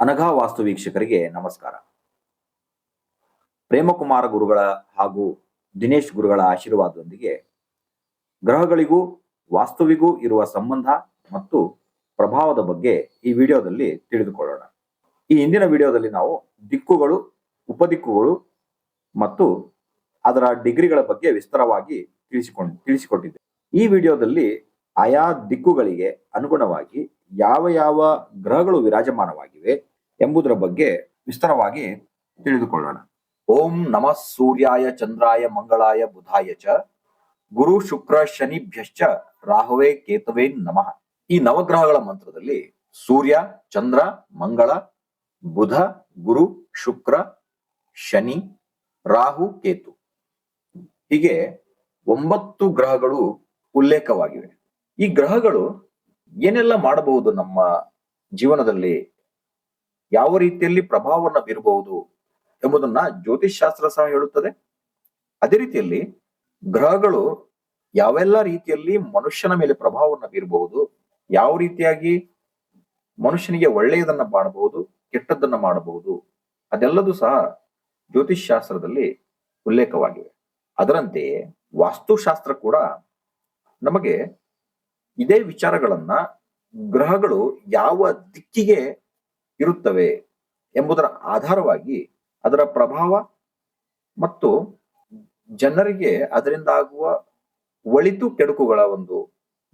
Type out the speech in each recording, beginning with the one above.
ಅನಘಾ ವಾಸ್ತು ವೀಕ್ಷಕರಿಗೆ ನಮಸ್ಕಾರ. ಪ್ರೇಮಕುಮಾರ ಗುರುಗಳ ಹಾಗೂ ದಿನೇಶ್ ಗುರುಗಳ ಆಶೀರ್ವಾದದೊಂದಿಗೆ ಗ್ರಹಗಳಿಗೂ ವಾಸ್ತುವಿಗೂ ಇರುವ ಸಂಬಂಧ ಮತ್ತು ಪ್ರಭಾವದ ಬಗ್ಗೆ ಈ ವಿಡಿಯೋದಲ್ಲಿ ತಿಳಿದುಕೊಳ್ಳೋಣ. ಈ ಹಿಂದಿನ ವಿಡಿಯೋದಲ್ಲಿ ನಾವು ದಿಕ್ಕುಗಳು, ಉಪದಿಕ್ಕುಗಳು ಮತ್ತು ಅದರ ಡಿಗ್ರಿಗಳ ಬಗ್ಗೆ ವಿಸ್ತಾರವಾಗಿ ತಿಳಿಸಿಕೊಂಡು ತಿಳಿಸಿಕೊಟ್ಟಿದ್ದೆ ಈ ವಿಡಿಯೋದಲ್ಲಿ ಆಯಾ ದಿಕ್ಕುಗಳಿಗೆ ಅನುಗುಣವಾಗಿ ಯಾವ ಯಾವ ಗ್ರಹಗಳು ವಿರಾಜಮಾನವಾಗಿವೆ ಎಂಬುದರ ಬಗ್ಗೆ ವಿಸ್ತಾರವಾಗಿ ತಿಳಿದುಕೊಳ್ಳೋಣ. ಓಂ ನಮಃ ಸೂರ್ಯಾಯ ಚಂದ್ರಾಯ ಮಂಗಳಾಯ ಬುಧಾಯ ಚ. ಗುರು ಶುಕ್ರ ಶನಿಭ್ಯಶ್ಚ ರಾಹುವೇ ಕೇತವೇ ನಮಃ. ಈ ನವಗ್ರಹಗಳ ಮಂತ್ರದಲ್ಲಿ ಸೂರ್ಯ, ಚಂದ್ರ, ಮಂಗಳ, ಬುಧ, ಗುರು, ಶುಕ್ರ, ಶನಿ, ರಾಹು, ಕೇತು. ಹೀಗೆ ಒಂಬತ್ತು ಗ್ರಹಗಳು ಉಲ್ಲೇಖವಾಗಿವೆ. ಈ ಗ್ರಹಗಳು ಏನೆಲ್ಲ ಮಾಡಬಹುದು ನಮ್ಮ ಜೀವನದಲ್ಲಿ ಯಾವ ರೀತಿಯಲ್ಲಿ ಪ್ರಭಾವವನ್ನು ಬೀರಬಹುದು ಎಂಬುದನ್ನ ಜ್ಯೋತಿಷ್ ಶಾಸ್ತ್ರ ಸಹ ಹೇಳುತ್ತದೆ. ಅದೇ ರೀತಿಯಲ್ಲಿ ಗ್ರಹಗಳು ಯಾವೆಲ್ಲ ರೀತಿಯಲ್ಲಿ ಮನುಷ್ಯನ ಮೇಲೆ ಪ್ರಭಾವವನ್ನು ಬೀರಬಹುದು, ಯಾವ ರೀತಿಯಾಗಿ ಮನುಷ್ಯನಿಗೆ ಒಳ್ಳೆಯದನ್ನ ಮಾಡಬಹುದು, ಕೆಟ್ಟದ್ದನ್ನ ಮಾಡಬಹುದು, ಅದೆಲ್ಲದೂ ಸಹ ಜ್ಯೋತಿಷ್ ಶಾಸ್ತ್ರದಲ್ಲಿ ಉಲ್ಲೇಖವಾಗಿವೆ. ಅದರಂತೆಯೇ ವಾಸ್ತುಶಾಸ್ತ್ರ ಕೂಡ ನಮಗೆ ಇದೇ ವಿಚಾರಗಳನ್ನ ಗ್ರಹಗಳು ಯಾವ ದಿಕ್ಕಿಗೆ ಇರುತ್ತವೆ ಎಂಬುದರ ಆಧಾರವಾಗಿ ಅದರ ಪ್ರಭಾವ ಮತ್ತು ಜನರಿಗೆ ಅದರಿಂದ ಆಗುವ ಒಳಿತು ಕೆಡುಕುಗಳ ಒಂದು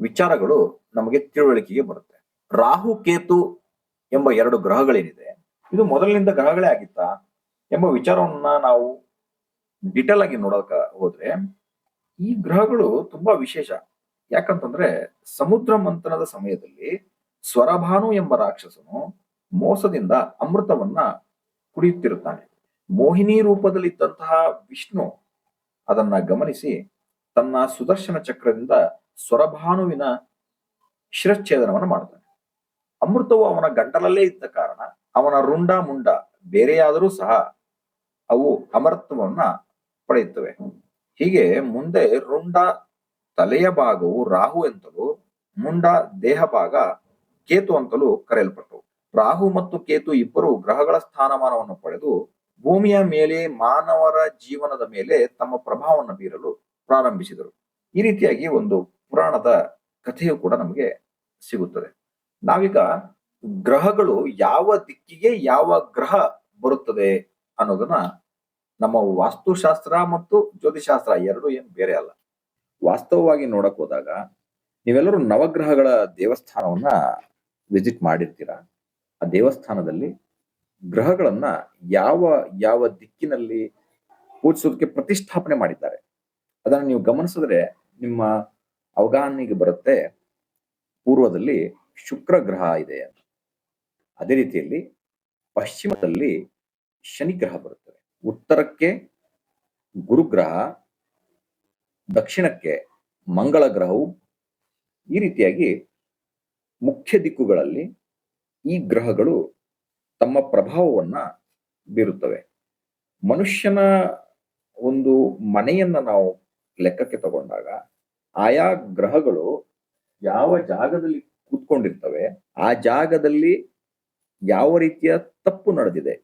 ವಿಚಾರಗಳು ನಮಗೆ ತಿಳುವಳಿಕೆಗೆ ಬರುತ್ತೆ. ರಾಹು ಕೇತು ಎಂಬ ಎರಡು ಗ್ರಹಗಳೇನಿದೆ, ಇದು ಮೊದಲಿನಿಂದ ಗ್ರಹಗಳೇ ಆಗಿತ್ತಾ ಎಂಬ ವಿಚಾರವನ್ನ ನಾವು ಡಿಟೇಲ್ ಆಗಿ ನೋಡೋಕ ಹೋದ್ರೆ ಈ ಗ್ರಹಗಳು ತುಂಬಾ ವಿಶೇಷ. ಯಾಕಂತಂದ್ರೆ ಸಮುದ್ರ ಮಂಥನದ ಸಮಯದಲ್ಲಿ ಸ್ವರಭಾನು ಎಂಬ ರಾಕ್ಷಸನು ಮೋಸದಿಂದ ಅಮೃತವನ್ನ ಕುಡಿಯುತ್ತಿರುತ್ತಾನೆ. ಮೋಹಿನಿ ರೂಪದಲ್ಲಿದ್ದಂತಹ ವಿಷ್ಣು ಅದನ್ನ ಗಮನಿಸಿ ತನ್ನ ಸುದರ್ಶನ ಚಕ್ರದಿಂದ ಸ್ವರಭಾನುವಿನ ಶಿರಚ್ಛೇದನವನ್ನು ಮಾಡ್ತಾನೆ ಅಮೃತವು ಅವನ ಗಂಟಲಲ್ಲೇ ಇದ್ದ ಕಾರಣ ಅವನ ರುಂಡ ಮುಂಡ ಬೇರೆಯಾದರೂ ಸಹ ಅವು ಅಮೃತವನ್ನ ಪಡೆಯುತ್ತವೆ. ಹೀಗೆ ಮುಂದೆ ರುಂಡ ತಲೆಯ ಭಾಗವು ರಾಹು ಎಂತಲೂ ಮುಂಡ ದೇಹ ಭಾಗ ಕೇತು ಅಂತಲೂ ಕರೆಯಲ್ಪಟ್ಟವು. ರಾಹು ಮತ್ತು ಕೇತು ಇಬ್ಬರು ಗ್ರಹಗಳ ಸ್ಥಾನಮಾನವನ್ನು ಪಡೆದು ಭೂಮಿಯ ಮೇಲೆ ಮಾನವರ ಜೀವನದ ಮೇಲೆ ತಮ್ಮ ಪ್ರಭಾವವನ್ನು ಬೀರಲು ಪ್ರಾರಂಭಿಸಿದರು. ಈ ರೀತಿಯಾಗಿ ಒಂದು ಪುರಾಣದ ಕಥೆಯು ಕೂಡ ನಮಗೆ ಸಿಗುತ್ತದೆ. ನಾವೀಗ ಗ್ರಹಗಳು ಯಾವ ದಿಕ್ಕಿಗೆ ಯಾವ ಗ್ರಹ ಬರುತ್ತದೆ ಅನ್ನೋದನ್ನ ನಮ್ಮ ವಾಸ್ತುಶಾಸ್ತ್ರ ಮತ್ತು ಜ್ಯೋತಿಷಾಸ್ತ್ರ ಎರಡು ಏನು ಬೇರೆ ಅಲ್ಲ. ವಾಸ್ತವವಾಗಿ ನೋಡಕ್ ಹೋದಾಗ ನೀವೆಲ್ಲರೂ ನವಗ್ರಹಗಳ ದೇವಸ್ಥಾನವನ್ನ ವಿಸಿಟ್ ಮಾಡಿರ್ತೀರಾ? ಆ ದೇವಸ್ಥಾನದಲ್ಲಿ ಗ್ರಹಗಳನ್ನ ಯಾವ ಯಾವ ದಿಕ್ಕಿನಲ್ಲಿ ಪೂಜಿಸೋದಕ್ಕೆ ಪ್ರತಿಷ್ಠಾಪನೆ ಮಾಡಿದ್ದಾರೆ. ಅದನ್ನು ನೀವು ಗಮನಿಸಿದ್ರೆ ನಿಮ್ಮ ಅವಗಾಹನೆಗೆ ಬರುತ್ತೆ ಪೂರ್ವದಲ್ಲಿ ಶುಕ್ರ ಗ್ರಹ ಇದೆ ಅಂತ. ಅದೇ ರೀತಿಯಲ್ಲಿ ಪಶ್ಚಿಮದಲ್ಲಿ ಶನಿ ಗ್ರಹ ಬರುತ್ತದೆ ಉತ್ತರಕ್ಕೆ ಗುರುಗ್ರಹ, ದಕ್ಷಿಣಕ್ಕೆ ಮಂಗಳ ಗ್ರಹವು ಈ ರೀತಿಯಾಗಿ ಮುಖ್ಯ ದಿಕ್ಕುಗಳಲ್ಲಿ ಈ ಗ್ರಹಗಳು ತಮ್ಮ ಪ್ರಭಾವವನ್ನ ಬೀರುತ್ತವೆ. ಮನುಷ್ಯನ ಒಂದು ಮನೆಯನ್ನ ನಾವು ಲೆಕ್ಕಕ್ಕೆ ತಗೊಂಡಾಗ ಆಯಾ ಗ್ರಹಗಳು ಯಾವ ಜಾಗದಲ್ಲಿ ಕೂತ್ಕೊಂಡಿರ್ತವೆ, ಆ ಜಾಗದಲ್ಲಿ ಯಾವ ರೀತಿಯ ತಪ್ಪು ನಡೆದಿದೆ,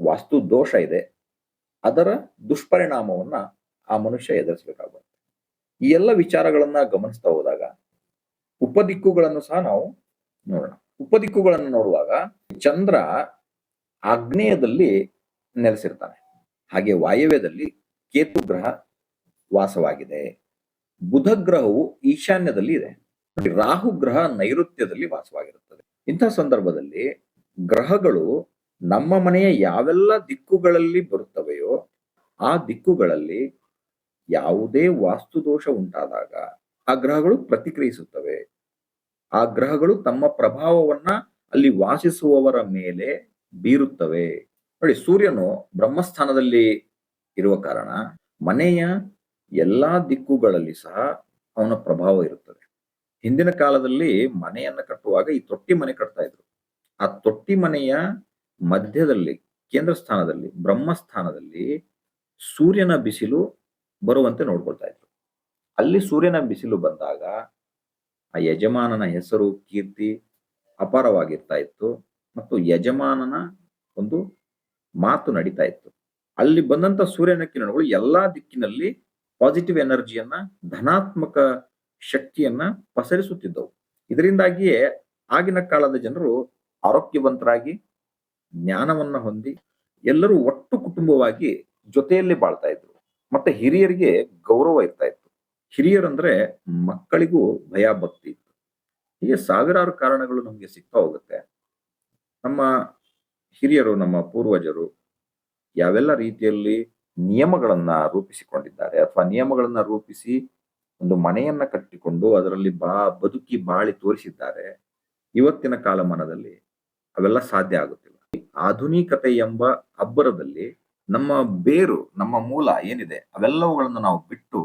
ವಾಸ್ತು ದೋಷ ಇದೆ, ಅದರ ದುಷ್ಪರಿಣಾಮವನ್ನ ಆ ಮನುಷ್ಯ ಎದುರಿಸಬೇಕಾಗುತ್ತೆ. ಈ ಎಲ್ಲ ವಿಚಾರಗಳನ್ನ ಗಮನಿಸ್ತಾ ಹೋದಾಗ ಉಪದಿಕ್ಕುಗಳನ್ನು ಸಹ ನಾವು ನೋಡೋಣ. ಉಪದಿಕ್ಕುಗಳನ್ನು ನೋಡುವಾಗ ಚಂದ್ರ ಆಗ್ನೇಯದಲ್ಲಿ ನೆಲೆಸಿರ್ತಾನೆ. ಹಾಗೆ ವಾಯವ್ಯದಲ್ಲಿ ಕೇತು ಗ್ರಹ ವಾಸವಾಗಿದೆ. ಬುಧ ಗ್ರಹವು ಈಶಾನ್ಯದಲ್ಲಿ ಇದೆ. ರಾಹು ಗ್ರಹ ನೈಋತ್ಯದಲ್ಲಿ ವಾಸವಾಗಿರುತ್ತದೆ. ಇಂತಹ ಸಂದರ್ಭದಲ್ಲಿ ಗ್ರಹಗಳು ನಮ್ಮ ಮನೆಯ ಯಾವೆಲ್ಲ ದಿಕ್ಕುಗಳಲ್ಲಿ ಬರುತ್ತವೆಯೋ ಆ ದಿಕ್ಕುಗಳಲ್ಲಿ ಯಾವುದೇ ವಾಸ್ತು ದೋಷ ಉಂಟಾದಾಗ ಆ ಗ್ರಹಗಳು ಪ್ರತಿಕ್ರಿಯಿಸುತ್ತವೆ. ಆ ಗ್ರಹಗಳು ತಮ್ಮ ಪ್ರಭಾವವನ್ನ ಅಲ್ಲಿ ವಾಸಿಸುವವರ ಮೇಲೆ ಬೀರುತ್ತವೆ. ನೋಡಿ, ಸೂರ್ಯನು ಬ್ರಹ್ಮಸ್ಥಾನದಲ್ಲಿ ಇರುವ ಕಾರಣ ಮನೆಯ ಎಲ್ಲಾ ದಿಕ್ಕುಗಳಲ್ಲಿ ಸಹ ಅವನ ಪ್ರಭಾವ ಇರುತ್ತದೆ. ಹಿಂದಿನ ಕಾಲದಲ್ಲಿ ಮನೆಯನ್ನ ಕಟ್ಟುವಾಗ ಈ ತೊಟ್ಟಿ ಮನೆ ಕಟ್ತಾ ಇದ್ರು. ಆ ತೊಟ್ಟಿ ಮನೆಯ ಮಧ್ಯದಲ್ಲಿ, ಕೇಂದ್ರ ಸ್ಥಾನದಲ್ಲಿ, ಬ್ರಹ್ಮಸ್ಥಾನದಲ್ಲಿ ಸೂರ್ಯನ ಬಿಸಿಲು ಬರುವಂತೆ ನೋಡ್ಕೊಳ್ತಾ ಇದ್ರು. ಅಲ್ಲಿ ಸೂರ್ಯನ ಬಿಸಿಲು ಬಂದಾಗ ಆ ಯಜಮಾನನ ಹೆಸರು ಕೀರ್ತಿ ಅಪಾರವಾಗಿರ್ತಾ ಇತ್ತು ಮತ್ತು ಯಜಮಾನನ ಒಂದು ಮಾತು ನಡೀತಾ ಇತ್ತು. ಅಲ್ಲಿ ಬಂದಂತ ಸೂರ್ಯನ ಕಿರಣಗಳು ಎಲ್ಲಾ ದಿಕ್ಕಿನಲ್ಲಿ ಪಾಸಿಟಿವ್ ಎನರ್ಜಿಯನ್ನ ಧನಾತ್ಮಕ ಶಕ್ತಿಯನ್ನ ಪಸರಿಸುತ್ತಿದ್ದವು. ಇದರಿಂದಾಗಿಯೇ ಆಗಿನ ಕಾಲದ ಜನರು ಆರೋಗ್ಯವಂತರಾಗಿ, ಜ್ಞಾನವನ್ನ ಹೊಂದಿ, ಎಲ್ಲರೂ ಒಟ್ಟು ಕುಟುಂಬವಾಗಿ ಜೊತೆಯಲ್ಲಿ ಬಾಳ್ತಾ ಇದ್ರು. ಮತ್ತೆ ಹಿರಿಯರಿಗೆ ಗೌರವ ಇರ್ತಾ ಇತ್ತು. ಹಿರಿಯರಂದ್ರೆ ಮಕ್ಕಳಿಗೂ ಭಯ ಭಕ್ತಿ ಇತ್ತು ಹೀಗೆ ಸಾವಿರಾರು ಕಾರಣಗಳು ನಮಗೆ ಸಿಗ್ತಾ ಹೋಗುತ್ತೆ. ನಮ್ಮ ಹಿರಿಯರು, ನಮ್ಮ ಪೂರ್ವಜರು ಯಾವೆಲ್ಲ ರೀತಿಯಲ್ಲಿ ನಿಯಮಗಳನ್ನ ರೂಪಿಸಿಕೊಂಡಿದ್ದಾರೆ ಅಥವಾ ನಿಯಮಗಳನ್ನ ರೂಪಿಸಿ ಒಂದು ಮನೆಯನ್ನ ಕಟ್ಟಿಕೊಂಡು ಅದರಲ್ಲಿ ಬಾ, ಬದುಕಿ ಬಾಳಿ ತೋರಿಸಿದ್ದಾರೆ, ಇವತ್ತಿನ ಕಾಲಮಾನದಲ್ಲಿ ಅವೆಲ್ಲ ಸಾಧ್ಯ ಆಗುತ್ತಿಲ್ಲ. ಆಧುನಿಕತೆ ಎಂಬ ಅಬ್ಬರದಲ್ಲಿ ನಮ್ಮ ಬೇರು, ನಮ್ಮ ಮೂಲ ಏನಿದೆ, ಅವೆಲ್ಲವುಗಳನ್ನು ನಾವು ಬಿಟ್ಟು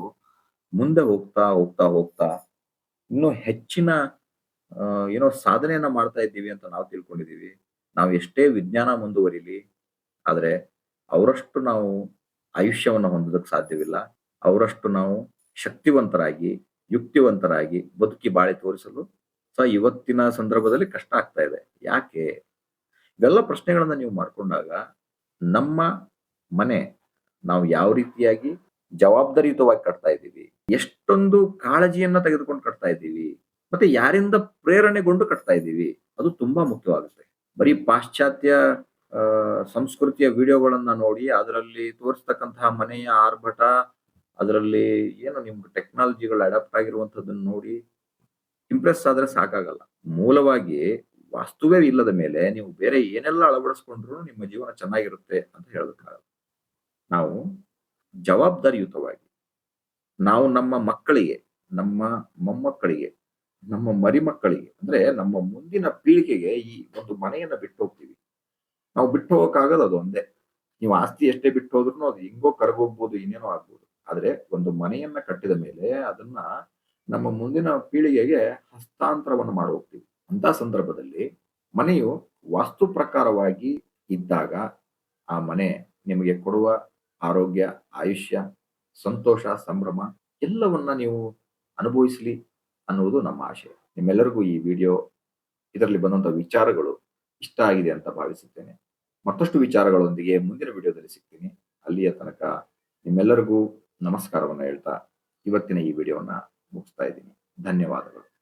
ಮುಂದೆ ಹೋಗ್ತಾ ಹೋಗ್ತಾ ಹೋಗ್ತಾ ಇನ್ನೂ ಹೆಚ್ಚಿನ ಏನೋ ಸಾಧನೆಯನ್ನ ಮಾಡ್ತಾ ಇದ್ದೀವಿ ಅಂತ ನಾವು ತಿಳ್ಕೊಂಡಿದೀವಿ ನಾವು ಎಷ್ಟೇ ವಿಜ್ಞಾನ ಮುಂದುವರಿಲಿ, ಆದ್ರೆ ಅವರಷ್ಟು ನಾವು ಆಯುಷ್ಯವನ್ನು ಹೊಂದೋದಕ್ಕೆ ಸಾಧ್ಯವಿಲ್ಲ. ಅವರಷ್ಟು ನಾವು ಶಕ್ತಿವಂತರಾಗಿ, ಯುಕ್ತಿವಂತರಾಗಿ ಬದುಕಿ ಬಾಳಿ ತೋರಿಸಲು ಸಹ ಇವತ್ತಿನ ಸಂದರ್ಭದಲ್ಲಿ ಕಷ್ಟ ಆಗ್ತಾ ಇದೆ. ಯಾಕೆ? ಇವೆಲ್ಲ ಪ್ರಶ್ನೆಗಳನ್ನ ನೀವು ಮಾಡ್ಕೊಂಡಾಗ ನಮ್ಮ ಮನೆ ನಾವು ಯಾವ ರೀತಿಯಾಗಿ ಜವಾಬ್ದಾರಿಯುತವಾಗಿ ಕಟ್ತಾ ಇದ್ದೀವಿ. ಎಷ್ಟೊಂದು ಕಾಳಜಿಯನ್ನ ತೆಗೆದುಕೊಂಡು ಕಟ್ತಾ ಇದ್ದೀವಿ. ಮತ್ತೆ ಯಾರಿಂದ ಪ್ರೇರಣೆಗೊಂಡು ಕಟ್ತಾ ಇದ್ದೀವಿ, ಅದು ತುಂಬಾ ಮುಖ್ಯವಾಗುತ್ತೆ. ಬರೀ ಪಾಶ್ಚಾತ್ಯ ಸಂಸ್ಕೃತಿಯ ವಿಡಿಯೋಗಳನ್ನ ನೋಡಿ, ಅದರಲ್ಲಿ ತೋರಿಸ್ತಕ್ಕಂತಹ ಮನೆಯ ಆರ್ಭಟ, ಅದರಲ್ಲಿ ಏನು ನಿಮ್ಗೆ ಟೆಕ್ನಾಲಜಿಗಳು ಅಡಾಪ್ಟ್ ಆಗಿರುವಂತದನ್ನ ನೋಡಿ ಇಂಪ್ರೆಸ್ ಆದ್ರೆ ಸಾಕಾಗಲ್ಲ. ಮೂಲವಾಗಿ ವಾಸ್ತುವೇ ಇಲ್ಲದ ಮೇಲೆ ನೀವು ಬೇರೆ ಏನೆಲ್ಲ ಅಳವಡಿಸ್ಕೊಂಡ್ರು ನಿಮ್ಮ ಜೀವನ ಚೆನ್ನಾಗಿರುತ್ತೆ ಅಂತ ಹೇಳೋದಕ್ಕಾಗಲ್ಲ. ನಾವು ಜವಾಬ್ದಾರಿಯುತವಾಗಿ. ನಾವು ನಮ್ಮ ಮಕ್ಕಳಿಗೆ, ನಮ್ಮ ಮೊಮ್ಮಕ್ಕಳಿಗೆ, ನಮ್ಮ ಮರಿಮಕ್ಕಳಿಗೆ, ಅಂದ್ರೆ ನಮ್ಮ ಮುಂದಿನ ಪೀಳಿಗೆಗೆ ಈ ಒಂದು ಮನೆಯನ್ನ ಬಿಟ್ಟು ಹೋಗ್ತೀವಿ ನಾವು ಬಿಟ್ಟು ಹೋಗಕ್ಕಾಗಲ್ಲ ಅದು ಒಂದೇ. ನೀವು ಆಸ್ತಿ ಎಷ್ಟೇ ಬಿಟ್ಟು ಹೋದ್ರು ಅದು ಹಿಂಗೋ ಕರಗೋಗ್ಬೋದು, ಇನ್ನೇನೋ ಆಗ್ಬೋದು. ಆದ್ರೆ ಒಂದು ಮನೆಯನ್ನ ಕಟ್ಟಿದ ಮೇಲೆ ಅದನ್ನ ನಮ್ಮ ಮುಂದಿನ ಪೀಳಿಗೆಗೆ ಹಸ್ತಾಂತರವನ್ನು ಮಾಡಿ ಹೋಗ್ತೀವಿ. ಅಂತ ಸಂದರ್ಭದಲ್ಲಿ ಮನೆಯು ವಾಸ್ತು ಪ್ರಕಾರವಾಗಿ ಇದ್ದಾಗ ಆ ಮನೆ ನಿಮಗೆ ಕೊಡುವ ಆರೋಗ್ಯ, ಆಯುಷ್ಯ, ಸಂತೋಷ, ಸಂಭ್ರಮ ಎಲ್ಲವನ್ನ ನೀವು ಅನುಭವಿಸಲಿ ಅನ್ನುವುದು ನಮ್ಮ ಆಶಯ ನಿಮ್ಮೆಲ್ಲರಿಗೂ ಈ ವಿಡಿಯೋ ಇದರಲ್ಲಿ ಬಂದಂತ ವಿಚಾರಗಳು ಇಷ್ಟ ಆಗಿದೆ ಅಂತ ಭಾವಿಸುತ್ತೇನೆ. ಮತ್ತಷ್ಟು ವಿಚಾರಗಳೊಂದಿಗೆ ಮುಂದಿನ ವಿಡಿಯೋದಲ್ಲಿ ಸಿಗ್ತೀನಿ. ಅಲ್ಲಿಯ ತನಕ ನಿಮ್ಮೆಲ್ಲರಿಗೂ ನಮಸ್ಕಾರವನ್ನು ಹೇಳ್ತಾ ಇವತ್ತಿನ ಈ ವಿಡಿಯೋವನ್ನ ಮುಗಿಸ್ತಾ ಇದ್ದೀನಿ. ಧನ್ಯವಾದಗಳು.